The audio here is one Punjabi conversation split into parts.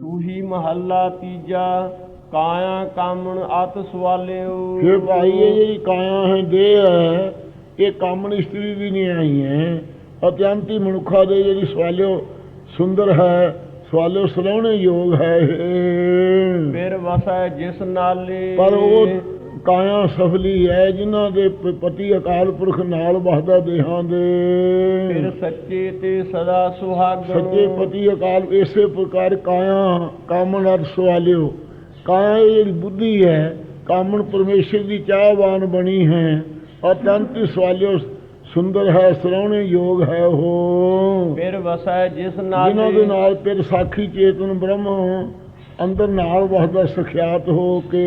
ਤੂਹੀ ਮਹੱਲਾ ਤੀਜਾ ਕਾਇਆ ਕਾਮਣ ਅਤ ਸਵਾਲਿਓ। ਫਿਰ ਭਾਈ ਇਹ ਜਿਹੜੀ ਕਾਇਆ ਹੈ ਦੇਹ ਹੈ ਇਹ ਕਾਮਣ ਇਸਤਰੀ ਦੀ ਨਹੀਂ ਆਈ ਹੈ। ਅਤਿਅੰਤੀ ਮਨੁੱਖਾ ਦੇ ਜਿਹੜੀ ਸਵਾਲਿਓ ਸੁੰਦਰ ਹੈ ਸਵਾਲਿਓ ਸਲਾਉਣੇ ਯੋਗ ਹੈ। ਫਿਰ ਵਸੈ ਜਿਸ ਨਾਲੇ। ਪਰ ਉਹ ਕਾਇਆ ਸਫਲੀ ਹੈ ਜਿਨ੍ਹਾਂ ਦੇ ਪਤੀ ਅਕਾਲ ਪੁਰਖ ਨਾਲ ਵਸਦਾ ਦੇਹਾਂ ਫਿਰ ਦੇ ਸੱਚੇ ਤੇ ਸਦਾ ਸੁਹਾਗਣ। ਸੱਚੇ ਪਤੀ ਅਕਾਲ ਇਸੇ ਪ੍ਰਕਾਰ ਕਾਇਆ ਕਾਮਨ ਅਰ ਸਵਾਲਿਓ। ਕਾਇਆ ਇਹ ਬੁੱਧੀ ਹੈ ਕਾਮਨ ਪਰਮੇਸ਼ਰ ਦੀ ਚਾਹਵਾਨ ਬਣੀ ਹੈ। ਅਤੰਤ ਸਵਾਲਿਓ ਸੁੰਦਰ ਹੈ ਸਰਾਉਣੇ ਯੋਗ ਹੈ ਉਹ। ਫਿਰ ਵਸੈ ਜਿਸ ਜਿਨ੍ਹਾਂ ਦੇ ਨਾਲੇ ਨਾਲ ਫਿਰ ਸਾਖੀ ਚੇਤਨ ਬ੍ਰਹਮ ਅੰਦਰ ਨਾਲ ਵਸਦਾ ਸਖਿਆਤ ਹੋ ਕੇ।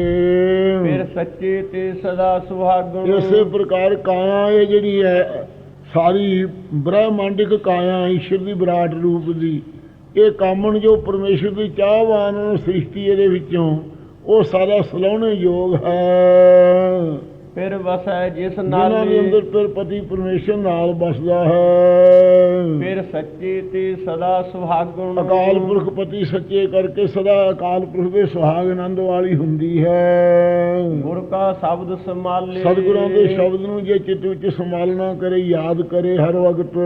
ਫਿਰ ਸੱਚੇ ਤੇ ਸਦਾ ਸੁਹਾਗਣ ਇਸੇ ਪ੍ਰਕਾਰ ਕਾਇਆ ਇਹ ਜਿਹੜੀ ਹੈ ਸਾਰੀ ਬ੍ਰਹਮੰਡਿਕ ਕਾਇਆ ਈਸ਼ਵਰ ਦੀ ਵਿਰਾਟ ਰੂਪ ਦੀ। ਇਹ ਕਾਮਣ ਜੋ ਪਰਮੇਸ਼ਰ ਦੀ ਚਾਹਵਾਨ ਸ੍ਰਿਸ਼ਟੀ ਇਹਦੇ ਵਿੱਚੋਂ ਉਹ ਸਾਰਾ ਸਲਾਉਣੇ ਯੋਗ ਹੈ। ਫਿਰ ਵਸੈ ਜਿਸ ਜਿਨ੍ਹਾਂ ਦੇ ਨਾਲੇ ਅੰਦਰ ਫਿਰ ਪਤੀ ਪਰਮੇਸ਼ਰ ਨਾਲ ਵਸਦਾ ਹੈ। ਫਿਰ ਸੱਚੇ ਤੇ ਸਦਾ ਸੁਹਾਗਣ ਅਕਾਲ ਪੁਰਖ ਪਤੀ ਸੱਚੇ ਕਰਕੇ ਸਦਾ ਅਕਾਲ ਪੁਰਖ ਦੇ ਸੁਹਾਗ ਆਨੰਦ ਵਾਲੀ ਹੁੰਦੀ ਹੈ। ਗੁਰ ਕਾ ਸ਼ਬਦ ਸਮਾਲੇ ਸਤਿਗੁਰਾਂ ਦੇ ਸ਼ਬਦ ਨੂੰ ਜੇ ਚਿੱਤ ਵਿੱਚ ਸੰਭਾਲਣਾ ਕਰੇ ਯਾਦ ਕਰੇ ਹਰ ਵਕਤ।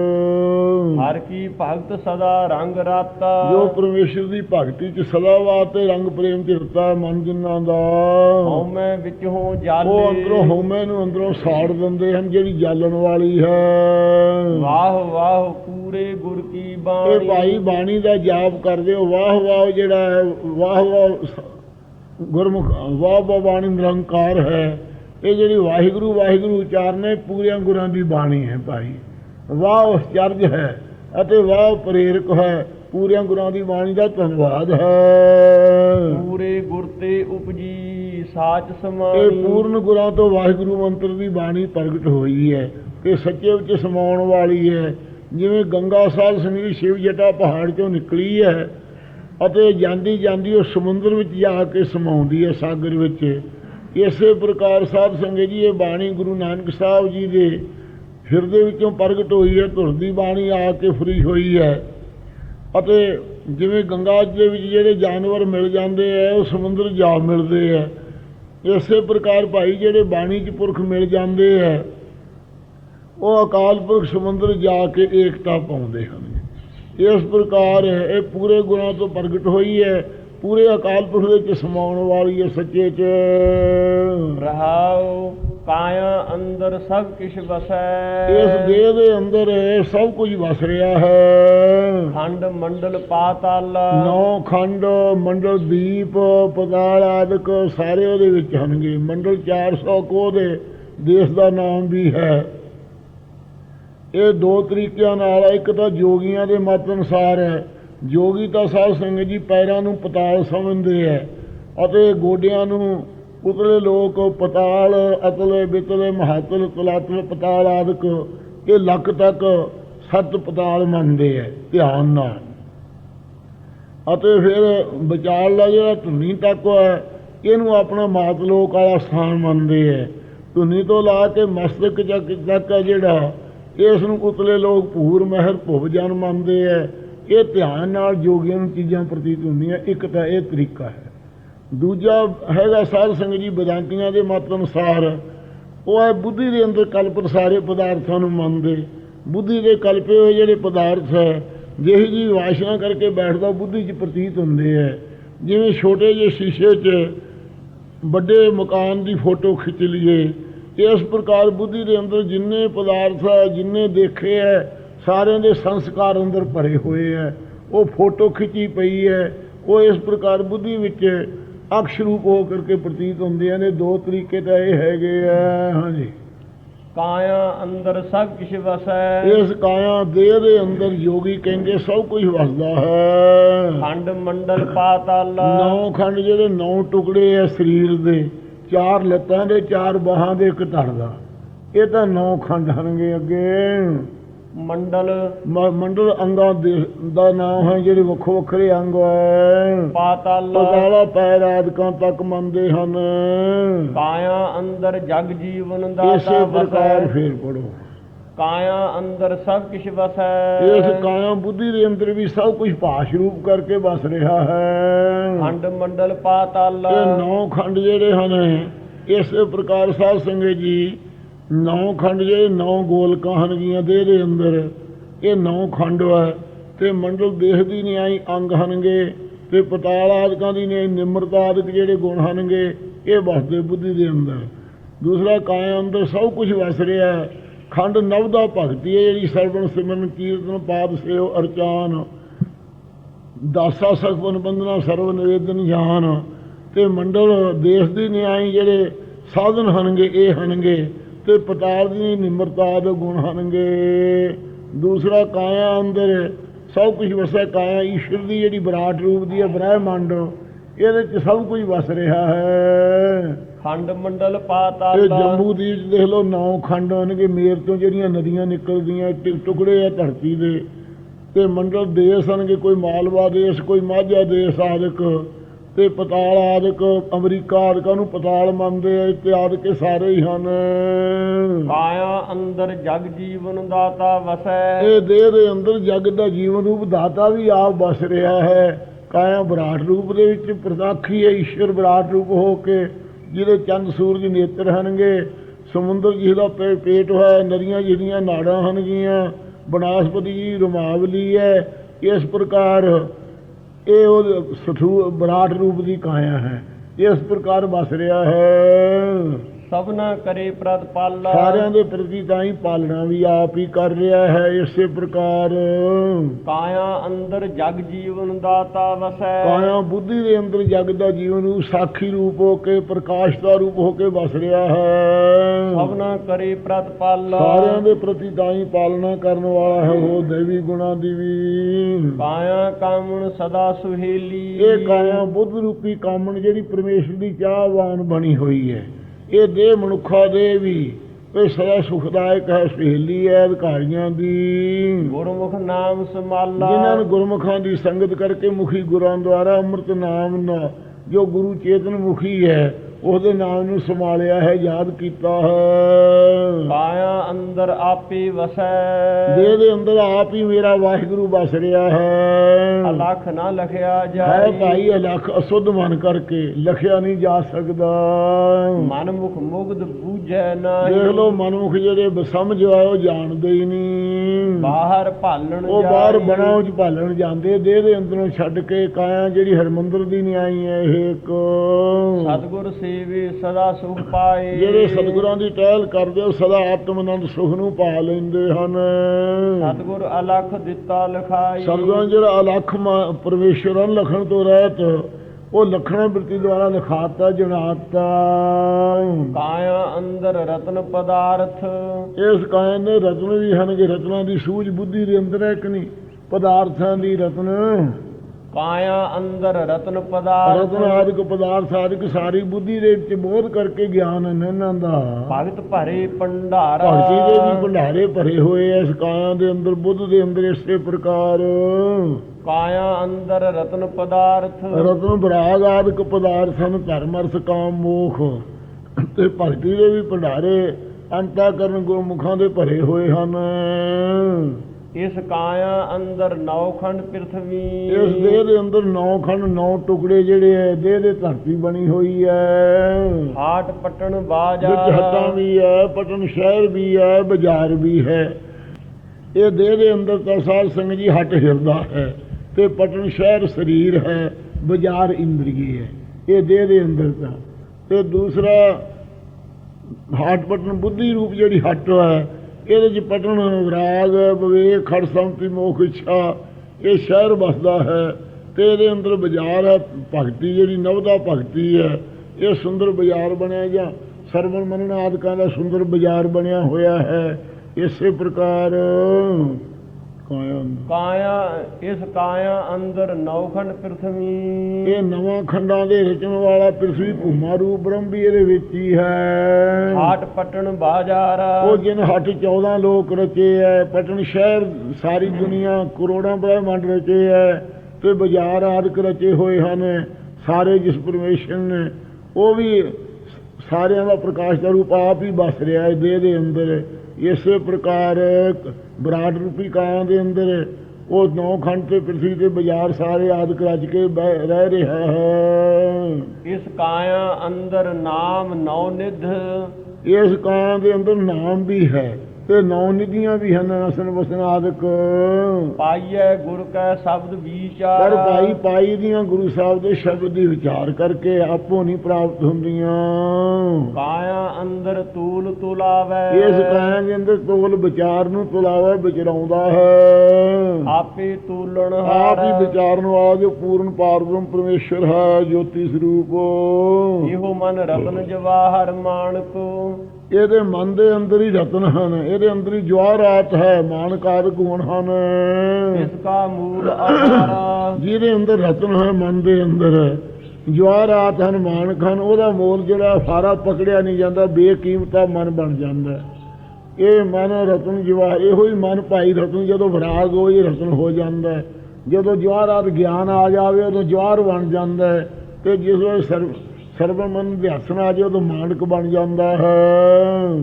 ਹਰ ਕੀ ਭਗਤ ਸਦਾ ਰੰਗ ਰਾਤਾ। ਜੋ ਪਰਮੇਸ਼ਰ ਦੀ ਭਗਤੀ ਚ ਸਦਾ ਵਾਸਤੇ ਰੰਗ ਪ੍ਰੇਮ ਚ ਰਤਾ ਮਨ ਜਿਨ੍ਹਾਂ ਦਾ। ਹਉਮੈ ਵਿੱਚ ਜਾਲੇ। ਉਹ ਅੰਦਰੋਂ ਹਉਮੈ ਨੂੰ ਅੰਦਰੋਂ ਸਾੜ ਦਿੰਦੇ ਹਨ ਜਿਹੜੀ ਜਾਲਣ ਵਾਲੀ ਹੈ। ਵਾਹ ਵਾਹ ਪੂਰੇ ਗੁਰ ਕੀ ਇਹ ਬਾਣੀ ਭਾਈ ਬਾਣੀ ਦਾ ਜਾਪ ਕਰਦੇ ਹੋ ਵਾਹ ਵਾਹ ਜਿਹੜਾ ਹੈ ਵਾਹ ਵਾਹ ਗੁਰਮੁਖ ਵਾਹ ਵਾਹ ਬਾਣੀ ਨਿਰੰਕਾਰ ਹੈ। ਇਹ ਜਿਹੜੀ ਵਾਹਿਗੁਰੂ ਵਾਹਿਗੁਰੂ ਉਚਾਰਨੇ ਪੂਰਿਆਂ ਗੁਰਾਂ ਦੀ ਬਾਣੀ ਹੈ ਭਾਈ। ਵਾਹ ਉਚਰਜ ਹੈ ਅਤੇ ਵਾਹ ਪ੍ਰੇਰਕ ਹੈ। ਪੂਰਿਆਂ ਗੁਰਾਂ ਦੀ ਬਾਣੀ ਦਾ ਧੰਨਵਾਦ ਹੈ। ਪੂਰੇ ਗੁਰ ਤੇ ਉਪਜੀ। ਸਾਚ ਇਹ ਪੂਰਨ ਗੁਰਾਂ ਤੋਂ ਵਾਹਿਗੁਰੂ ਮੰਤਰ ਦੀ ਬਾਣੀ ਪ੍ਰਗਟ ਹੋਈ ਹੈ। ਤੇ ਸੱਚੇ ਵਿੱਚ ਸਮਾਉਣ ਵਾਲੀ ਹੈ। ਜਿਵੇਂ ਗੰਗਾ ਸਾਧ ਸੰਗੀ ਸ਼ਿਵ ਜਟਾ ਪਹਾੜ ਚੋਂ ਨਿਕਲੀ ਹੈ ਅਤੇ ਜਾਂਦੀ ਜਾਂਦੀ ਉਹ ਸਮੁੰਦਰ ਵਿੱਚ ਜਾ ਕੇ ਸਮਾਉਂਦੀ ਹੈ ਸਾਗਰ ਵਿੱਚ। ਇਸੇ ਪ੍ਰਕਾਰ ਸਾਧ ਸੰਗਤ ਜੀ, ਇਹ ਬਾਣੀ ਗੁਰੂ ਨਾਨਕ ਸਾਹਿਬ ਜੀ ਦੇ ਹਿਰਦੇ ਵਿੱਚੋਂ ਪ੍ਰਗਟ ਹੋਈ ਹੈ। ਧੁਰ ਦੀ ਬਾਣੀ ਆ ਕੇ ਫਰੀ ਹੋਈ ਹੈ। ਅਤੇ ਜਿਵੇਂ ਗੰਗਾ ਦੇ ਵਿੱਚ ਜਿਹੜੇ ਜਾਨਵਰ ਮਿਲ ਜਾਂਦੇ ਆ ਉਹ ਸਮੁੰਦਰ ਜਾ ਮਿਲਦੇ ਆ ਇਸੇ ਪ੍ਰਕਾਰ ਭਾਈ ਜਿਹੜੇ ਬਾਣੀ ਚ ਪੁਰਖ ਮਿਲ ਜਾਂਦੇ ਆ, ਉਹ ਅਕਾਲ ਪੁਰਖ ਸਮੁੰਦਰ ਜਾ ਕੇ ਏਕਤਾ ਪਾਉਂਦੇ ਹਨ। ਇਸ ਪ੍ਰਕਾਰ ਇਹ ਪੂਰੇ ਗੁਣਾਂ ਤੋਂ ਪ੍ਰਗਟ ਹੋਈ ਹੈ, ਪੂਰੇ ਅਕਾਲ ਪੁਰਖ ਦੇ ਚ ਸਮਾਉਣ ਵਾਲੀ ਹੈ ਸੱਚੇ ਚ। ਰਹਾਉ ਕਾਇਆ ਅੰਦਰ ਸਭ ਕਿਛ ਵਸੈ। ਇਸ ਦੇਹ ਦੇ ਅੰਦਰ ਸਭ ਕੁਝ ਵਸ ਰਿਹਾ ਹੈ। ਖੰਡ ਮੰਡਲ ਪਾਤਾਲ। ਨੌ ਖੰਡ ਮੰਡਲ ਦੀਪ ਪਤਾਲ ਆਦਿਕ ਸਾਰੇ ਉਹਦੇ ਵਿੱਚ ਹਨਗੇ। ਮੰਡਲ 400 ਕੋ ਦੇ ਦੇਸ਼ ਦਾ ਨਾਮ ਵੀ ਹੈ। ਇਹ ਦੋ ਤਰੀਕਿਆਂ ਨਾਲ। ਇੱਕ ਤਾਂ ਜੋਗੀਆਂ ਦੇ ਮਤ ਅਨੁਸਾਰ ਹੈ। ਜੋਗੀ ਤਾਂ ਸਾਧ ਸੰਗਤ ਜੀ ਪੈਰਾਂ ਨੂੰ ਪਤਾਲ ਸਮਝਦੇ ਹੈ ਅਤੇ ਗੋਡਿਆਂ ਨੂੰ ਉਤਲੇ ਲੋਕ ਪਤਾਲ ਅਤਲੇ ਬਿਤਲੇ ਮਹਾਤਲ ਤਲਾਤਲ ਪਤਾਲ ਆਦਿਕ ਇਹ ਲੱਕ ਤੱਕ ਸੱਤ ਪਤਾਲ ਮੰਨਦੇ ਹੈ ਧਿਆਨ ਨਾਲ। ਅਤੇ ਫਿਰ ਵਿਚਾਰ ਦਾ ਜਿਹੜਾ ਧੁਨੀ ਤੱਕ ਹੈ ਇਹਨੂੰ ਆਪਣਾ ਮਾਤ ਲੋਕ ਵਾਲਾ ਸਥਾਨ ਮੰਨਦੇ ਹੈ ਧੁਨੀ ਤੋਂ ਲਾ ਕੇ ਮਸਤਕ ਤੱਕ ਹੈ ਜਿਹੜਾ ਇਸ ਨੂੰ ਉਤਲੇ ਲੋਕ ਭੂਰ ਮਹਿਰ ਭੁਵ ਜਨ ਮੰਨਦੇ ਹੈ ਇਹ ਧਿਆਨ ਨਾਲ ਜੋਗੀਆਂ ਨੂੰ ਚੀਜ਼ਾਂ ਪ੍ਰਤੀਤ ਹੁੰਦੀਆਂ ਇੱਕ ਤਾਂ ਇਹ ਤਰੀਕਾ ਹੈ। ਦੂਜਾ ਹੈਗਾ ਸਾਧ ਸੰਗਤ ਜੀ ਬਦਾਂਤੀਆਂ ਦੇ ਮਤ ਅਨੁਸਾਰ, ਉਹ ਹੈ ਬੁੱਧੀ ਦੇ ਅੰਦਰ ਕਲਪਿਤ ਸਾਰੇ ਪਦਾਰਥਾਂ ਨੂੰ ਮੰਨਦੇ। ਬੁੱਧੀ ਦੇ ਕਲਪੇ ਹੋਏ ਜਿਹੜੇ ਪਦਾਰਥ ਹੈ, ਜਿਹੀ ਜੀ ਵਾਸ਼ਨਾ ਕਰਕੇ ਬੈਠਦਾ ਬੁੱਧੀ 'ਚ ਪ੍ਰਤੀਤ ਹੁੰਦੇ ਹੈ। ਜਿਵੇਂ ਛੋਟੇ ਜਿਹੇ ਸ਼ੀਸ਼ੇ 'ਚ ਵੱਡੇ ਮਕਾਨ ਦੀ ਫੋਟੋ ਖਿੱਚ ਲਈਏ ਇਸ ਪ੍ਰਕਾਰ ਬੁੱਧੀ ਦੇ ਅੰਦਰ ਜਿੰਨੇ ਪਦਾਰਥ ਹੈ, ਜਿੰਨੇ ਦੇਖੇ ਹੈ, ਸਾਰਿਆਂ ਦੇ ਸੰਸਕਾਰ ਅੰਦਰ ਭਰੇ ਹੋਏ ਹੈ। ਉਹ ਫੋਟੋ ਖਿੱਚੀ ਪਈ ਹੈ, ਉਹ ਇਸ ਪ੍ਰਕਾਰ ਬੁੱਧੀ ਵਿੱਚ ਅਕਸ਼ ਰੂਪ ਹੋ ਕਰਕੇ ਪ੍ਰਤੀਤ ਹੁੰਦੇ ਨੇ ਦੋ ਤਰੀਕੇ ਤਾਂ ਇਹ ਹੈਗੇ ਆ ਹਾਂਜੀ। ਕਾਇਆ ਅੰਦਰ ਸਭ ਕਿਛ ਵਸੈ। ਇਸ ਕਾਇਆ ਦੇਹ ਦੇ ਅੰਦਰ ਯੋਗੀ ਕਹਿੰਦੇ ਸਭ ਕੁਝ ਵਸਦਾ ਹੈ। ਖੰਡ ਮੰਡਲ ਪਾਤਾਲ। ਨੌ ਖੰਡ ਜਿਹੜੇ ਨੌ ਟੁਕੜੇ ਆ ਸਰੀਰ ਦੇ ਚਾਰ ਲੱਤਾਂ ਦੇ ਚਾਰ ਬਾਹਾਂ ਦੇ ਇੱਕ ਧੜ ਦਾ। ਇਹ ਤਾਂ ਨੌ ਖੰਡ ਹਨਗੇ ਅੱਗੇ। ਮੰਡਲ ਮੰਡਲ ਅੰਗਾਂ ਦੇ ਨਾਮ ਹੈ ਜਿਹੜੇ ਵੱਖੋ ਵੱਖਰੇ ਅੰਗ ਹੈ। ਪਾਤਾਲ। ਪਤਾਲਾ ਪੈਰ ਆਦਿਕਾਂ ਤੱਕ ਮੰਨਦੇ ਹਨ। ਕਾਇਆ ਅੰਦਰ ਜਗ ਜੀਵਨ ਦਾ ਇਸੇ ਪ੍ਰਕਾਰ ਫੇਰ ਪੜੋ ਕਾਇਆ ਅੰਦਰ ਸਭ ਕਿਛ ਵਸੈ। ਇਸ ਕਾਇਆ ਬੁੱਧੀ ਦੇ ਅੰਦਰ ਵੀ ਸਭ ਕੁਝ ਭਾਸ਼ ਰੂਪ ਕਰਕੇ ਵਸ ਰਿਹਾ ਹੈ। ਖੰਡ ਮੰਡਲ ਪਾਤਾਲ। ਇਹ ਨੌ ਖੰਡ ਜਿਹੜੇ ਹਨ ਇਸੇ ਪ੍ਰਕਾਰ ਸਾਧ ਸੰਗਤ ਜੀ ਨੌ ਖੰਡ ਜਿਹੜੇ ਨੌ ਗੋਲਕਾਂ ਹਨ ਗੀਆਂ ਦੇ ਦੇ ਅੰਦਰ। ਇਹ ਨੌ ਖੰਡ ਹੈ ਤੇ ਮੰਡਲ ਦੇਹ ਦੀ ਨਿਆਈ ਅੰਗ ਹਨਗੇ ਤੇ ਪਤਾਲ ਆਦਿਕਾਂ ਦੀ ਨਿਆਈ ਨਿਮਰਤਾ ਆਦਿਕ ਜਿਹੜੇ ਗੁਣ ਹਨਗੇ, ਇਹ ਵਸਦੇ ਬੁੱਧੀ ਦੇ ਅੰਦਰ। ਦੂਸਰਾ ਕਾਇਆ ਅੰਦਰ ਸਭ ਕੁਝ ਵਸ ਰਿਹਾ। ਹੈ ਖੰਡ ਨਵ ਦਾ ਭਗਤੀ ਹੈ, ਜਿਹੜੀ ਸਰਵਣ ਸਿਮਰਨ ਕੀਰਤਨ ਪਾਪ ਸੇਵ ਅਰਚਾਨ। ਦਾਸਾ ਸਖਵਨ ਬੰਦਨਾ ਸਰਵ ਨਿਵੇਦਨ ਜਾਨ ਤੇ ਮੰਡਲ ਦੇਸ਼ ਦੀ ਨਿਆਈ ਜਿਹੜੇ ਸਾਧਨ ਹਨਗੇ, ਇਹ ਹਨਗੇ। ਤੇ ਪਤਾਲ ਦੀ ਨਿਮਰਤਾ ਦੇ ਗੁਣ ਹਨਗੇ। ਦੂਸਰਾ ਕਾਇਆ ਅੰਦਰ ਸਭ ਕੁਝ ਵਸੈ ਕਾਇਆ ਈਸ਼ਵਰ ਦੀ ਜਿਹੜੀ ਵਿਰਾਟ ਰੂਪ ਦੀ ਹੈ ਬ੍ਰਹਿਮੰਡ ਇਹਦੇ ਚ ਸਭ ਕੁਝ ਵਸ ਰਿਹਾ ਹੈ। ਖੰਡ ਮੰਡਲ ਤੇ ਪਾਤਾਲ ਜੰਬੂ ਦੀਪ 'ਚ ਦੇਖ ਲਓ ਨੌ ਖੰਡ ਹੋਣਗੇ ਮੇਰ ਤੋਂ ਜਿਹੜੀਆਂ ਨਦੀਆਂ ਨਿਕਲਦੀਆਂ ਟਿ- ਟੁਕੜੇ ਆ ਧਰਤੀ ਦੇ। ਤੇ ਮੰਡਲ ਦੇਸ਼ ਹੋਣਗੇ ਕੋਈ ਮਾਲਵਾ ਦੇਸ਼ ਕੋਈ ਮਾਝਾ ਦੇਸ਼ ਆਦਿਕ। ਤੇ ਪਤਾਲ ਆਦਿਕ ਅਮਰੀਕਾ ਆਦਿਕਾਂ ਨੂੰ ਪਤਾਲ ਮੰਨਦੇ ਆ ਇਤਿਆਦ ਕੇ ਸਾਰੇ ਹੀ ਹਨ। ਕਾਇਆ ਅੰਦਰ ਜਗ ਜੀਵਨ ਦਾਤਾ ਵਸੈ। ਇਹ ਦੇਹ ਦੇ ਅੰਦਰ ਜਗ ਦਾ ਜੀਵਨ ਰੂਪ ਦਾਤਾ ਵੀ ਆਪ ਵਸ ਰਿਹਾ ਹੈ। ਕਾਇਆ ਵਿਰਾਟ ਰੂਪ ਦੇ ਵਿੱਚ ਪ੍ਰਤਾਖੀ ਹੈ ਈਸ਼ਵਰ ਵਿਰਾਟ ਰੂਪ ਹੋ ਕੇ ਜਿਹਦੇ ਚੰਦ ਸੂਰਜ ਨੇਤਰ ਹਨਗੇ। ਸਮੁੰਦਰ ਜਿਹਦਾ ਪੇ- ਪੇਟ ਹੋਇਆ ਨਦੀਆਂ ਜਿਹੜੀਆਂ ਨਾੜਾਂ ਹਨਗੀਆਂ। ਬਨਾਸਪਤੀ ਜੀ ਰੁਮਾਵਲੀ ਹੈ। ਇਸ ਪ੍ਰਕਾਰ ਇਹ ਉਹ ਸਥੂ ਬਰਾਟ ਰੂਪ ਦੀ ਕਾਇਆ ਹੈ। ਇਸ ਪ੍ਰਕਾਰ ਵਸ ਰਿਹਾ ਹੈ। ਸਭਨਾ ਕਰੇ ਪ੍ਰਤਪਾਲਾ ਸਾਰਿਆਂ ਦੇ ਪ੍ਰਤੀ ਤਾਂ ਹੀ ਪਾਲਣਾ ਵੀ ਆਪ ਹੀ ਕਰ ਰਿਹਾ ਹੈ ਇਸੇ ਪ੍ਰਕਾਰ। ਕਾਇਆ ਅੰਦਰ ਜਗ ਜੀਵਨ ਦਾਤਾ ਵਸੈ। ਕਾਇਆ ਬੁੱਧੀ ਦੇ ਅੰਦਰ ਜਗ ਦਾ ਜੀਵਨ ਨੂੰ ਸਾਖੀ ਰੂਪ ਹੋ ਕੇ ਪ੍ਰਕਾਸ਼ ਦਾ ਰੂਪ ਹੋ ਕੇ ਵਸ ਰਿਹਾ ਹੈ। ਸਭਨਾ ਕਰੇ ਪ੍ਰਤਪਾਲਾ ਸਾਰਿਆਂ ਦੇ ਪ੍ਰਤੀ ਤਾਂ ਹੀ ਪਾਲਣਾ ਕਰਨ ਵਾਲਾ ਹੈ ਉਹ ਦੇਵੀ ਗੁਣਾ ਦੀ ਵੀ। ਕਾਇਆ ਕਾਮਣ ਸਦਾ ਸੁਹੇਲੀ। ਇਹ ਕਾਇਆ ਬੁੱਧ ਰੂਪੀ ਕਾਮਣ ਜਿਹੜੀ ਪਰਮੇਸ਼ਰ ਦੀ ਚਾਹਵਾਨ ਬਣੀ ਹੋਈ ਹੈ। ਇਹ ਦੇਹ ਮਨੁੱਖਾ ਦੇ ਵੀ ਇਹ ਸਦਾ ਸੁਖਦਾਇਕ ਹੈ ਸਹੇਲੀ ਹੈ ਅਧਿਕਾਰੀਆਂ ਦੀ। ਗੁਰਮੁਖ ਨਾਮ ਸਮਾਲਾ ਜਿਨ੍ਹਾਂ ਨੂੰ ਗੁਰਮੁਖਾਂ ਦੀ ਸੰਗਤ ਕਰਕੇ ਮੁਖੀ ਗੁਰਾਂ ਦੁਆਰਾ ਅੰਮ੍ਰਿਤ ਨਾਮ ਨਾ ਜੋ ਗੁਰੂ ਚੇਤਨ ਮੁਖੀ ਹੈ ਉਹਦੇ ਨਾਮ ਨੂੰ ਸੰਭਾਲਿਆ ਹੈ ਯਾਦ ਕੀਤਾ ਹੈ। ਕਾਇਆ ਅੰਦਰ ਆਪੇ ਵਸੈ। ਦੇਹ ਦੇ ਅੰਦਰ ਆਪ ਹੀ ਮੇਰਾ ਵਾਹਿਗੁਰੂ ਵਸ ਰਿਹਾ ਹੈ। ਅਲਖ ਨਾ ਲਖਿਆ ਹੈ ਜਾਈ ਭਾਈ ਅਲਖ ਅਸੁੱਧ ਮਨ ਕਰਕੇ ਲਖਿਆ ਨਹੀਂ ਜਾ ਸਕਦਾ। ਮਨ ਮੁਖ ਮੁਗਧ ਬੂਝੈ ਦੇਖ ਨਾਹੀ ਲਓ ਮਨੁੱਖ ਜਿਹੜੇ ਸਮਝ ਉਹ ਜਾਣਦੇ ਹੀ ਨਹੀਂ। ਬਾਹਰ ਭਾਲਣ ਉਹ ਬਾਹਰ। ਬਣਾਉ ਚ ਭਾਲਣ ਜਾਂਦੇ ਦੇਹ ਦੇ ਅੰਦਰੋਂ ਛੱਡ ਕੇ ਕਾਇਆ ਜਿਹੜੀ ਹਰਮੰਦਰ ਦੀ ਨਿਆਈ ਹੈ ਇਹ ਇੱਕ। ਸਤਿਗੁਰ ਸੇਵੇ ਸਦਾ ਸੁਖ ਪਾਏ। ਜਿਹੜੇ ਸਤਿਗੁਰਾਂ ਦੀ ਟਹਿਲ ਕਰਦੇ ਉਹ ਸਦਾ ਆਤਮਨੰਦ ਸੁਖ ਨੂੰ ਪਾ ਲੈਂਦੇ ਹਨ। ਸਤਿਗੁਰ ਅਲਖ ਦਿੱਤਾ ਲਖਾਈ। ਸਤਿਗੁਰਾਂ ਜਿਹੜਾ ਅਲਖ ਮ- ਪਰਮੇਸ਼ਰ ਹਨ ਲਖਣ ਤੋਂ ਰਹਿਤ ਉਹ ਲਖਣਾ ਬਿਰਤੀ ਦੁਆਰਾ ਲਿਖਾਤਾ ਜਣਾਤਾ ਕਾਇਆ ਅੰਦਰ ਰਤਨ ਪਦਾਰਥ। ਇਸ ਕਾਇਨ ਦੇ ਰਤਨ ਵੀ ਹਨ ਕਿ ਰਤਨਾਂ ਦੀ ਸੂਝ ਬੁੱਧੀ ਦੇ ਅੰਦਰ ਹੈ ਕਿ ਨਹੀਂ? ਪਦਾਰਥਾਂ ਦੀ ਰਤਨ। ਕਾਇਆ ਅੰਦਰ ਰਤਨ ਪਦਾਰਥ। ਰਤਨ ਆਦਿਕ ਪਦਾਰਥ ਆਦਿਕ ਸਾਰੀ ਬੁੱਧੀ ਦੇ ਵਿੱਚ ਬੋਧ ਕਰਕੇ ਗਿਆਨ ਇਹਨਾਂ ਦਾ। ਭਗਤ ਭਰੇ ਭੰਡਾਰਾ। ਭਗਤੀ ਦੇ ਵੀ ਭੰਡਾਰੇ ਭਰੇ ਹੋਏ ਐ ਇਸ ਕਾਇਆ ਦੇ ਅੰਦਰ ਬੁੱਧ ਦੇ ਅੰਦਰ ਇਸੇ ਪ੍ਰਕਾਰ। ਕਾਇਆ ਅੰਦਰ ਰਤਨ ਪਦਾਰਥ। ਰਤਨ ਬਰਾਗ ਆਦਿਕ ਪਦਾਰਥ ਹਨ ਧਰਮ ਅਰਥ ਕਾਮ ਮੋਖ। ਤੇ ਭਗਤੀ ਦੇ ਵੀ ਭੰਡਾਰੇ ਅੰਤਾਕਰਨ ਗੁਰਮੁਖਾਂ ਦੇ ਭਰੇ ਹੋਏ ਹਨ। ਇਸ ਕਾਇਆ ਅੰਦਰ ਨੌਖੰਡ ਪ੍ਰithvi ਇਸ ਦੇਹ ਦੇ ਅੰਦਰ ਨੌ ਖੰਡ ਨੌ ਟੁਕੜੇ ਜਿਹੜੇ ਐ ਦੇਹ ਦੇ ਧਰਤੀ ਬਣੀ ਹੋਈ ਐ। ਹਾਟ ਪਟਣ ਵਿੱਚ ਬਾਜ਼ਾਰ ਹੱਟਾਂ ਵੀ ਹੈ ਪਟਨ ਸ਼ਹਿਰ ਵੀ ਹੈ ਬਾਜ਼ਾਰ ਵੀ ਹੈ। ਇਹ ਦੇਹ ਦੇ ਅੰਦਰ ਤਾਂ ਸਾਧ ਸੰਗਤ ਜੀ ਹੱਟ ਹਿਰਦਾ ਹੈ ਤੇ ਪਟਨ ਸ਼ਹਿਰ ਸਰੀਰ ਹੈ ਬਾਜ਼ਾਰ ਇੰਦਰੀਏ ਹੈ। ਇਹ ਦੇਹ ਦੇ ਅੰਦਰ ਤਾਂ। ਤੇ ਦੂਸਰਾ ਹਾਟ ਪਟਨ ਬੁੱਧੀ ਰੂਪ ਜਿਹੜੀ ਹੱਟ ਹੈ ਇਹਦੇ ਚ ਪਟਣ ਰਾਗ, ਵਿਵੇਕ, ਖੜ ਸੰਤੀ ਮੋਖ, ਇੱਛਾ, ਇਹ ਸ਼ਹਿਰ ਵਸਦਾ ਹੈ ਤੇ ਇਹਦੇ ਅੰਦਰ ਬਾਜ਼ਾਰ ਹੈ, ਭਗਤੀ ਜਿਹੜੀ ਨਵਦਾ ਭਗਤੀ ਹੈ, ਇਹ ਸੁੰਦਰ ਬਾਜ਼ਾਰ ਬਣਿਆ ਜਾਂ ਸਰਵਣ ਮੰਨਣ ਆਦਿਕਾਂ ਦਾ ਸੁੰਦਰ ਬਾਜ਼ਾਰ ਬਣਿਆ ਹੋਇਆ ਹੈ। ਇਸੇ ਪ੍ਰਕਾਰ ਕਾਇਆ ਇਸ ਕਾਇਆ ਅੰਦਰ ਨੌਖੰਡ ਪ੍ਰithvi ਇਹ ਨਵਾਂ ਖੰਡਾਂ ਦੇ ਰਚਣ ਵਾਲਾ ਪ੍ਰਿਥਵੀ ਭੂਮਾ ਰੂਪ ਬ੍ਰਹਮ ਵੀ ਇਹਦੇ ਵਿੱਚ ਹੀ ਹੈ। ਹਾਟ ਪਟਣ ਬਾਜ਼ਾਰ। ਉਹ ਜਿਨ ਹੱਟ 14 ਲੋਕ ਰਚੇ ਐ ਪਟਨ ਸ਼ਹਿਰ ਸਾਰੀ ਦੁਨੀਆ ਕਰੋੜਾਂ ਬ੍ਰਹਮੰਡ ਰਚੇ ਐ ਤੇ ਬਾਜ਼ਾਰ ਆਦਿਕ ਰਚੇ ਹੋਏ ਹਨ ਸਾਰੇ ਜਿਸ ਪਰਮੇਸ਼ਰ ਨੇ ਉਹ ਵੀ ਸਾਰਿਆਂ ਦਾ ਪ੍ਰਕਾਸ਼ ਦਾ ਰੂਪ ਆਪ ਹੀ ਬਸ ਰਿਹਾ ਹੈ ਦੇਹ ਦੇ ਅੰਦਰ। ਇਸੇ ਪ੍ਰਕਾਰ ਵਿਰਾਟ ਰੂਪੀ ਕਾਇਆ ਦੇ ਅੰਦਰ ਉਹ ਨੌ ਖੰਡ ਤੇ ਪ੍ਰਥਵੀ ਤੇ ਬਾਜ਼ਾਰ ਸਾਰੇ ਆਦਿਕ ਰਜ ਕੇ ਰਹਿ ਰਿਹਾ ਹੈ। ਇਸ ਕਾਇਆ ਅੰਦਰ ਨਾਮ ਨੌ ਨਿਧ। ਇਸ ਕਾਂ ਦੇ ਅੰਦਰ ਨਾਮ ਵੀ ਹੈ। ਤੇ ਨੌ ਨਿਧੀਆਂ ਵੀ ਹਨ ਅਸਨ ਵਸਨ ਆਦਿਕ। ਪਾਈਐ ਗੁਰ ਕੈ ਸ਼ਬਦ ਵਿਚਾਰ। ਪਰ ਭਾਈ ਪਾਈ ਦੀਆਂ ਗੁਰੂ ਸਾਹਿਬ ਦੇ ਸ਼ਬਦ ਦੀ ਵਿਚਾਰ ਕਰਕੇ ਆਪੋ ਨਹੀਂ ਪ੍ਰਾਪਤ ਹੁੰਦੀਆਂ। ਕਾਇਆ ਅੰਦਰ ਤੂਲ ਤੁਲਾਵੈ। ਇਸ ਕਾਂ ਦੇ ਅੰਦਰ ਤੋਲ ਵਿਚਾਰ ਨੂੰ ਤੁਲਾਵਾ ਵਿਚਰਾਉਂਦਾ ਹੈ। ਆਪੇ ਤੂਲਣ ਆਪ ਹੀ ਵਿਚਾਰਨ ਵਾਲਾ ਜੋ ਪੂਰਨ ਪਾਰਬ੍ਰਹਮ ਪਰਮੇਸ਼ਰ ਹੈ ਜੋਤੀ ਸਰੂਪ। ਇਹੋ ਮਨ ਰਤਨ ਜਵਾਹਰ ਮਾਨਕ ਇਹਦੇ ਮਨ ਦੇ ਅੰਦਰ ਹੀ ਰਤਨ ਹਨ ਇਹਦੇ ਅੰਦਰ ਹੀ ਜਵਾਹਰਾਤ ਹੈ ਮਾਨਕਾਰ ਗੁਣ ਹਨ। ਇਸ ਕਾ ਮੂਲ ਆਧਾਰ। ਜਿਹਦੇ ਅੰਦਰ ਰਤਨ ਹੈ ਮਨ ਦੇ ਅੰਦਰ ਜਵਾਹਰਾਤ ਹਨ ਮਾਨਕ ਹਨ ਉਹਦਾ ਮੋਲ ਜਿਹੜਾ ਸਾਰਾ ਪਕੜਿਆ ਨਹੀਂ ਜਾਂਦਾ ਬੇਕੀਮਤਾ ਮਨ ਬਣ ਜਾਂਦਾ ਹੈ। ਇਹ ਮਨ ਰਤਨ ਜਵਾਹਰ ਇਹੋ ਹੀ ਮਨ ਭਾਈ ਰਤਨ ਜਦੋਂ ਵਿਰਾਗ ਹੋ ਇਹ ਰਤਨ ਹੋ ਜਾਂਦਾ ਹੈ। ਜਦੋਂ ਜਵਾਹਰਾਤ ਗਿਆਨ ਆ ਜਾਵੇ ਉਦੋਂ ਜਵਾਹਰ ਬਣ ਜਾਂਦਾ ਹੈ। ਤੇ ਜਿਸ ਵੇਲੇ ਸਰਵ ਸਰਵ ਮਨ ਧਿਆਸਨ ਆ ਜਾਵੇ ਉਦੋਂ ਮਾਨਕ ਬਣ ਜਾਂਦਾ ਹੈ।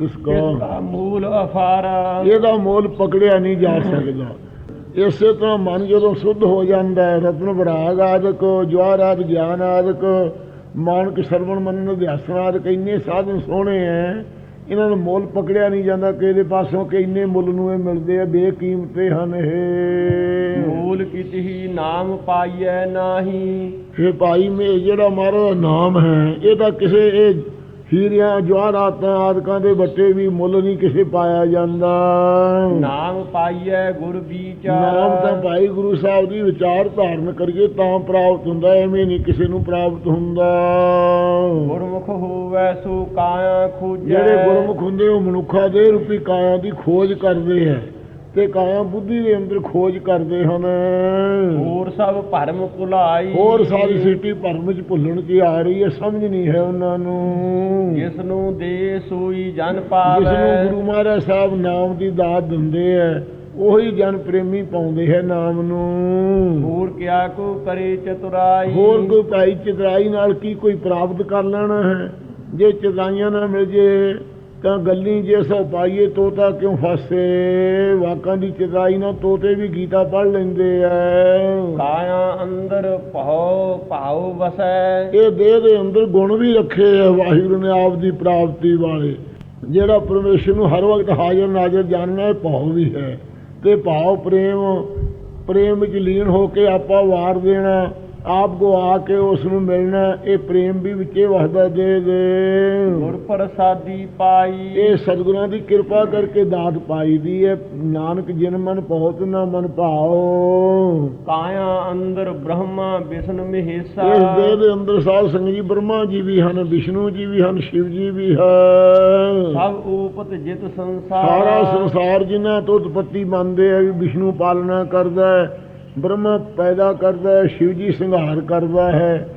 ਇਸ ਕਾ ਮੂਲ ਅਫਾਰ। ਇਹਦਾ ਮੋਲ ਪਕੜਿਆ ਨਹੀਂ ਜਾ ਸਕਦਾ। ਇਸੇ ਤਰ੍ਹਾਂ ਮਨ ਜਦੋਂ ਸੁੱਧ ਹੋ ਜਾਂਦਾ ਹੈ ਰਤਨ ਵਿਰਾਗ ਆਦਿਕ ਜਵਾਹਰਾਤ ਗਿਆਨ ਆਦਿਕ ਮਾਨਕ ਸਰਵਣ ਮਨ ਨਿਧਿਆਸਨ ਆਦਿਕ ਇੰਨੇ ਸਾਧਨ ਸੋਹਣੇ ਹੈ। ਇਹਨਾਂ ਨੂੰ ਮੁੱਲ ਪਕੜਿਆ ਨਹੀਂ ਜਾਂਦਾ ਕਿ ਇਹਦੇ ਪਾਸੋਂ ਕਿ ਇੰਨੇ ਮੁੱਲ ਨੂੰ ਇਹ ਮਿਲਦੇ ਆ ਬੇਕੀਮਤੇ ਹਨ ਇਹ। ਮੂਲ ਕਿਤਹੀ ਨਾਮ ਪਾਈਐ ਨਾਹੀ। ਇਹ ਭਾਈ ਮੇ ਜਿਹੜਾ ਮਹਾਰਾਜ ਦਾ ਨਾਮ ਹੈ ਇਹ ਤਾਂ ਕਿਸੇ ਇਹ ਹੀਰਿਆਂ ਜਵਾਹਰਾਤਾਂ ਆਦਿਕਾਂ ਦੇ ਬੱਟੇ ਵੀ ਮੁੱਲ ਨਹੀਂ ਕਿਸੇ ਪਾਇਆ ਜਾਂਦਾ। ਨਾਮ ਪਾਈਐ ਗੁਰ ਵਿਚਾਰ। ਨਾਮ ਤਾਂ ਭਾਈ ਗੁਰੂ ਸਾਹਿਬ ਦੀ ਵਿਚਾਰ ਧਾਰਨ ਕਰੀਏ ਤਾਂ ਪ੍ਰਾਪਤ ਹੁੰਦਾ ਐਵੇਂ ਨਹੀਂ ਕਿਸੇ ਨੂੰ ਪ੍ਰਾਪਤ ਹੁੰਦਾ। ਗੁਰਮੁਖ ਹੋਵੈ ਸੋ ਕਾਇਆ ਖੋਜੈ। ਜਿਹੜੇ ਗੁਰਮੁਖ ਹੁੰਦੇ ਉਹ ਮਨੁੱਖਾ ਦੇ ਰੂਪੀ ਕਾਇਆ ਦੀ ਖੋਜ ਕਰਦੇ ਹੈ। ਤੇ ਕਾਇਆ ਬੁੱਧੀ ਦੇ ਅੰਦਰ ਖੋਜ ਕਰਦੇ ਹਨ। ਹੋਰ ਸਭ ਭਰਮ ਭੁਲਾਈ। ਹੋਰ ਸਾਰੀ ਸਿੱਟੀ ਭਰਮ ਚ ਭੁੱਲਣ ਚ ਆ ਰਹੀ ਹੈ ਸਮਝ ਨਹੀਂ ਹੈ ਉਹਨਾਂ ਨੂੰ। ਜਿਸ ਨੂੰ ਦੇ ਸੋਈ ਜਨ ਜਿਸ ਨੂੰ ਪਾਵੈ ਗੁਰੂ ਮਹਾਰਾਜ ਸਾਹਿਬ ਨਾਮ ਦੀ ਦਾਤ ਦਿੰਦੇ ਹੈ ਉਹੀ ਜਨ ਪ੍ਰੇਮੀ ਪਾਉਂਦੇ ਹੈ ਨਾਮ ਨੂੰ। ਹੋਰ ਕਿਆ ਕੋ ਕਰੇ ਚਤੁਰਾਈ। ਹੋਰ ਕੋਈ ਭਾਈ ਚਤਰਾਈ ਨਾਲ ਕੀ ਕੋਈ ਪ੍ਰਾਪਤ ਕਰ ਲੈਣਾ ਹੈ? ਜੇ ਚਤਰਾਈਆਂ ਨਾ ਮਿਲ ਜੇ ਤਾਂ ਗੱਲੀ ਜੇ ਸੋ ਪਾਈਏ ਤੋਤਾ ਕਿਉਂ ਫਸੇ? ਵਾਕਾਂ ਦੀ ਚਤਰਾਈ ਨਾਲ ਤੋਤੇ ਵੀ ਗੀਤਾ ਪੜ੍ਹ ਲੈਂਦੇ ਐ। ਕਾਇਆ ਅੰਦਰ ਭਉ ਭਾਉ ਵਸੈ। ਇਹ ਦੇਹ ਦੇ ਅੰਦਰ ਗੁਣ ਵੀ ਰੱਖੇ ਆ ਵਾਹਿਗੁਰੂ ਨੇ ਆਪ ਦੀ ਪ੍ਰਾਪਤੀ ਵਾਲੇ। ਜਿਹੜਾ ਪਰਮੇਸ਼ਰ ਨੂੰ ਹਰ ਵਕਤ ਹਾਜ਼ਰ ਨਾਜ਼ਰ ਜਾਣਨਾ ਹੈ ਭਾਵ ਵੀ ਹੈ। ਤੇ ਭਾਵ ਪ੍ਰੇਮ ਪ੍ਰੇਮ ਵਿੱਚ ਲੀਨ ਹੋ ਕੇ ਆਪਾ ਵਾਰ ਦੇਣਾ। ਆਪ ਕੋ ਆ ਕੇ ਉਸ ਨੂੰ ਮਿਲਣਾ ਇਹ ਪ੍ਰੇਮ ਵੀ ਵਿੱਚੇ ਵਸਦਾ ਦੇ ਦੇ। ਗੁਰ ਪ੍ਰਸਾਦੀ ਪਾਈ। ਇਹ ਸਤਿਗੁਰਾਂ ਦੀ ਕਿਰਪਾ ਕਰਕੇ ਦਾਤ ਪਾਈ ਦੀ ਹੈ। ਨਾਨਕ ਜਿਨ ਮਨ ਬਹੁਤ ਨਾ ਮਨ ਭਾਓ ਕਾਇਆ ਅੰਦਰ ਬ੍ਰਹਮਾ ਵਿਸ਼ਨ ਮਹੇਸ਼ਾ। ਇਸ ਦੇਹ ਦੇ ਅੰਦਰ ਸਾਧ ਸੰਗਤ ਜੀ ਬ੍ਰਹਮਾ ਜੀ ਵੀ ਹਨ ਵਿਸ਼ਨੂੰ ਜੀ ਵੀ ਹਨ ਸ਼ਿਵ ਜੀ ਵੀ ਹੈ ਸਭ ਊਪਤ ਜਿਤ ਸੰਸਾਰ। ਸਾਰਾ ਸੰਸਾਰ ਜਿਨ੍ਹਾਂ ਤੋਂ ਉਤਪਤੀ ਮੰਨਦੇ ਆ ਵੀ ਵਿਸ਼ਨੂੰ ਪਾਲਣਾ ਕਰਦਾ ਹੈ ਬ੍ਰਹਮਾ ਪੈਦਾ ਕਰਦਾ ਹੈ, ਸ਼ਿਵ ਜੀ ਸੰਘਾਰ ਕਰਦਾ ਹੈ।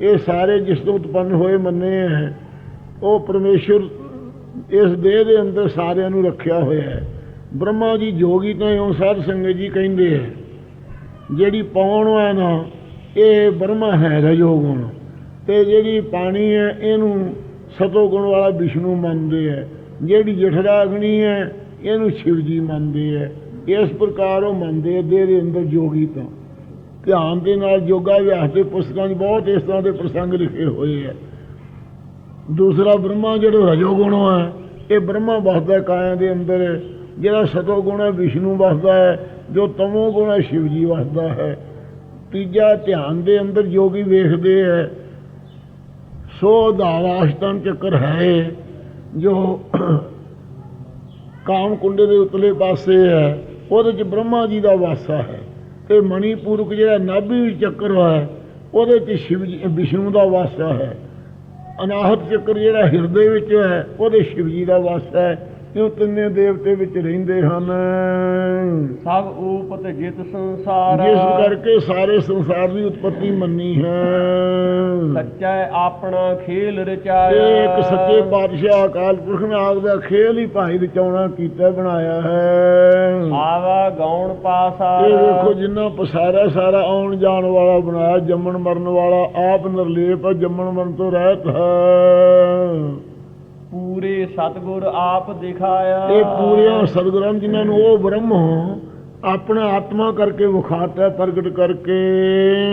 ਇਹ ਸਾਰੇ ਜਿਸ ਤੋਂ ਉਤਪੰਨ ਹੋਏ ਮੰਨੇ ਹੈ, ਉਹ ਪਰਮੇਸ਼ਰ ਇਸ ਦੇਹ ਦੇ ਅੰਦਰ ਸਾਰਿਆਂ ਨੂੰ ਰੱਖਿਆ ਹੋਇਆ ਹੈ। ਬ੍ਰਹਮਾ ਜੀ ਜੋਗੀ ਤਾਂ ਇਉਂ ਸਾਧ ਸੰਗਤ ਜੀ ਕਹਿੰਦੇ ਹੈ, ਜਿਹੜੀ ਪੌਣ ਹੈ ਨਾ, ਇਹ ਬ੍ਰਹਮਾ ਹੈ ਰਜੋਗੁਣ। ਤੇ ਜਿਹੜੀ ਪਾਣੀ ਹੈ, ਇਹਨੂੰ ਸਤੋਗੁਣ ਵਾਲਾ ਵਿਸ਼ਨੂੰ ਮੰਨਦੇ ਹੈ। ਜਿਹੜੀ ਜਠਰਾ ਅਗਨੀ ਹੈ, ਇਹਨੂੰ ਸ਼ਿਵ ਜੀ ਮੰਨਦੇ ਹੈ। ਇਸ ਪ੍ਰਕਾਰ ਉਹ ਮੰਨਦੇ ਆ ਦੇਹ ਦੇ ਅੰਦਰ ਜੋਗੀ ਤਾਂ। ਧਿਆਨ ਦੇ ਨਾਲ ਯੋਗਾ ਅਭਿਆਸ ਦੇ ਪੁਸਤਕਾਂ 'ਚ ਬਹੁਤ ਇਸ ਤਰ੍ਹਾਂ ਦੇ ਪ੍ਰਸੰਗ ਲਿਖੇ ਹੋਏ ਹੈ ਦੂਸਰਾ ਬ੍ਰਹਮਾ ਜਿਹੜਾ ਰਜੋ ਰਜੋਗੁਣ ਹੈ, ਇਹ ਬ੍ਰਹਮਾ ਵਸਦਾ ਹੈ ਕਾਇਆ ਦੇ ਅੰਦਰ, ਜਿਹੜਾ ਸਤੋ ਗੁਣ ਹੈ, ਵਿਸ਼ਨੂੰ ਵਸਦਾ ਹੈ, ਜੋ ਤਮੋ ਗੁਣ ਹੈ ਸ਼ਿਵ ਜੀ ਵਸਦਾ ਹੈ। ਤੀਜਾ, ਧਿਆਨ ਦੇ ਅੰਦਰ ਯੋਗੀ ਵੇਖਦੇ ਹੈ। ਸੋ ਧਾਰਾਸ਼ਤਨ ਚੱਕਰ ਹੈ, ਜੋ ਕਾਮ ਕੁੰਡੇ ਦੇ ਉਤਲੇ ਪਾਸੇ ਹੈ। ਉਹਦੇ ਚ ਬ੍ਰਹਮਾ ਜੀ ਦਾ ਵਾਸਾ ਹੈ। ਤੇ ਮਣੀਪੂਰਕ ਜਿਹੜਾ ਨਾਭੀ ਚੱਕਰ ਹੈ, ਉਹਦੇ ਚ ਸ਼ਿਵ ਜੀ ਵਿਸ਼ਨੂੰ ਦਾ ਵਾਸਾ ਹੈ। ਅਨਾਹਤ ਚੱਕਰ ਜਿਹੜਾ ਹਿਰਦੇ ਵਿੱਚ ਹੈ, ਉਹਦੇ ਸ਼ਿਵ ਜੀ ਦਾ ਵਾਸਾ ਹੈ। ਇਹ ਤਿੰਨੇ ਦੇਵਤੇ ਵਿੱਚ ਰਹਿੰਦੇ ਹਨ? ਸਭ ਊਪਤ ਜਿਤ ਸੰਸਾਰ। ਜਿਸ ਕਰਕੇ ਸਾਰੇ ਸੰਸਾਰ ਦੀ ਉਤਪਤੀ ਮੰਨੀ ਹੈ। ਸੱਚਾ ਆਪਣਾ ਖੇਲ ਰਚਾਇਆ। ਇੱਕ ਸੱਚੇ ਪਾਤਸ਼ਾਹ ਅਕਾਲ ਪੁਰਖ ਨੇ ਆਪ ਦਾ ਖੇਲ ਹੀ ਭਾਈ ਰਚਾਉਣਾ ਕੀਤਾ ਬਣਾਇਆ ਹੈ। ਆਵਾ ਗੌਣ ਪਾਸਾ। ਇਹ ਵੇਖੋ ਜਿੰਨਾ ਪਸਾਰਾ ਸਾਰਾ ਆਉਣ ਜਾਣ ਵਾਲਾ ਬਣਾਇਆ ਜੰਮਣ ਮਰਨ ਵਾਲਾ ਆਪ ਨਿਰਲੇਪ ਜੰਮਣ ਮਰਨ ਤੋਂ ਰਹਿਤ ਹੈ। ਪੂਰੇ ਸਤਗੁਰ ਆਪ ਦਿਖਾਇਆ। ਇਹ ਪੂਰਿਆਂ ਸਤਿਗੁਰਾਂ ਜਿਨ੍ਹਾਂ ਨੂੰ ਉਹ ਬ੍ਰਹਮ ਆਪਣਾ ਆਤਮਾ ਕਰਕੇ ਵਿਖਾਤਾ ਪ੍ਰਗਟ ਕਰਕੇ।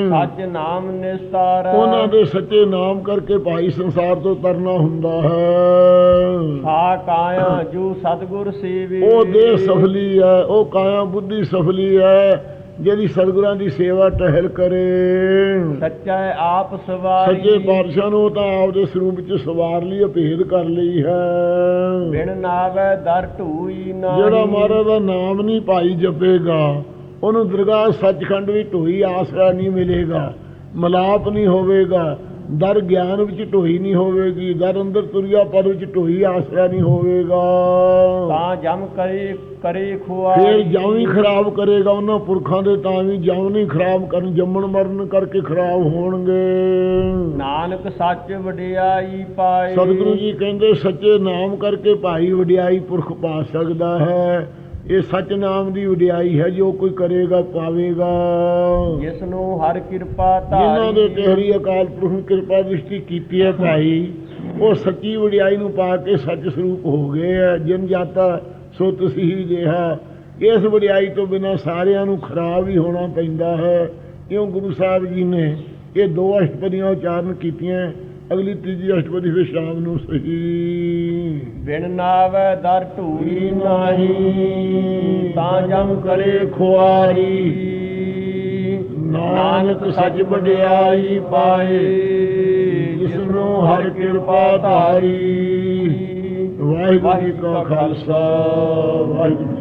ਸੱਚ ਨਾਮ ਨਿਸਤਾਰ। ਉਹਨਾਂ ਦੇ ਸੱਚੇ ਨਾਮ ਕਰਕੇ ਭਾਈ ਸੰਸਾਰ ਤੋਂ ਤਰਨਾ ਹੁੰਦਾ ਹੈ। ਸਾ ਕਾਇਆ ਜੋ ਸਤਗੁਰ ਸੇਵੇ। ਉਹ ਦੇਹ ਸਫਲੀ ਹੈ ਉਹ ਕਾਇਆ ਬੁੱਧੀ ਸਫਲੀ ਹੈ। ਜਿਹੜੀ ਸਤਿਗੁਰਾਂ ਦੀ ਸੇਵਾ ਟਹਿਲ ਕਰੇ। ਸੱਚਾ ਆਪ ਸਵਾਰੀ ਸੱਚੇ ਪਾਤਸ਼ਾਹ ਨੂੰ ਤਾਂ ਆਪਦੇ ਸਰੂਪ ਵਿੱਚ ਸਵਾਰ ਲਈ ਭੇਦ ਕਰ ਲਈ ਹੈ। ਬਿਨ ਨਾਵੇ ਦਰ ਢੂਈ ਨਾਹੀ। ਜਿਹੜਾ ਮਹਾਰਾਜ ਦਾ ਨਾਮ ਨਹੀਂ ਭਾਈ ਜਪੇਗਾ ਉਹਨੂੰ ਦਰਗਾਹ ਸੱਚਖੰਡ ਵਿੱਚ ਢੋਈ ਆਸਰਾ ਨਹੀਂ ਮਿਲੇਗਾ ਮਲਾਪ ਨਹੀਂ ਹੋਵੇਗਾ ਦਰ ਗਿਆਨ ਵਿੱਚ ਢੋਈ ਨਹੀਂ ਹੋਵੇਗੀ ਦਰ ਅੰਦਰ ਤੁਰਿਆ ਪਰ ਵਿੱਚ ਢੋਈ ਆਸਰਾ ਨਹੀਂ ਹੋਵੇਗਾ। ਤਾਂ ਜਮ ਕਰੇ ਕਰੇ ਫੇਰ ਖੁਆਈ ਜਮ ਹੀ ਖਰਾਬ ਕਰੇਗਾ ਉਹਨਾਂ ਪੁਰਖਾਂ ਦੇ ਤਾਂ ਵੀ ਜਮ ਨਹੀਂ ਖਰਾਬ ਕਰਨ ਜੰਮਣ ਮਰਨ ਕਰਕੇ ਖਰਾਬ ਹੋਣਗੇ। ਨਾਨਕ ਸੱਚ ਵਡਿਆਈ ਪਾਏ। ਸਤਿਗੁਰੂ ਜੀ ਕਹਿੰਦੇ ਸੱਚੇ ਨਾਮ ਕਰਕੇ ਭਾਈ ਵਡਿਆਈ ਪੁਰਖ ਪਾ ਸਕਦਾ ਹੈ। ਇਹ ਸੱਚ ਨਾਮ ਦੀ ਵਡਿਆਈ ਹੈ ਜੋ ਕੋਈ ਕਰੇਗਾ ਪਾਵੇਗਾ। ਜਿਸ ਨੂੰ ਹਰ ਕਿਰਪਾ ਜਿਨ੍ਹਾਂ ਦੇ ਧਾਰੀ ਤੇਰੀ ਅਕਾਲ ਪੁਰਖ ਕਿਰਪਾ ਦ੍ਰਿਸ਼ਟੀ ਕੀਤੀ ਹੈ ਭਾਈ ਉਹ ਸੱਚੀ ਵਡਿਆਈ ਨੂੰ ਪਾ ਕੇ ਸੱਚ ਸਰੂਪ ਹੋ ਗਏ ਹੈ। ਜਿਨ ਜਾਤਾ ਸੋ ਤੁਸੀਂ ਜਿਹਾ ਇਸ ਵਡਿਆਈ ਤੋਂ ਬਿਨਾ ਸਾਰਿਆਂ ਨੂੰ ਖਰਾਬ ਹੀ ਹੋਣਾ ਪੈਂਦਾ ਹੈ। ਕਿਉਂ ਗੁਰੂ ਸਾਹਿਬ ਜੀ ਨੇ ਇਹ ਦੋ ਅਸ਼ਟਪਦੀਆਂ ਉਚਾਰਨ ਕੀਤੀਆਂ? ਅਗਲੀ ਤੀਜੀ ਅਸ਼ਟਪਦੀ ਫਿਰ ਸ਼ਾਮ ਨੂੰ ਸਹੀ। ਬਿਨ ਨਾਵੇ ਦਰ ਢੂਈ ਨਾਹੀ ਤਾਂ ਜਮ ਕਰੇ ਖੁਆਰੀ। ਨਾਨਕ ਸੱਚ ਵਡਿਆਈ ਪਾਏ ਜਿਸ ਨੂੰ ਹਰ ਕਿਰਪਾ ਧਾਰੀ। ਵਾਹਿਗੁਰੂ ਜੀ ਕਾ ਖਾਲਸਾ ਵਾਹਿਗੁਰੂ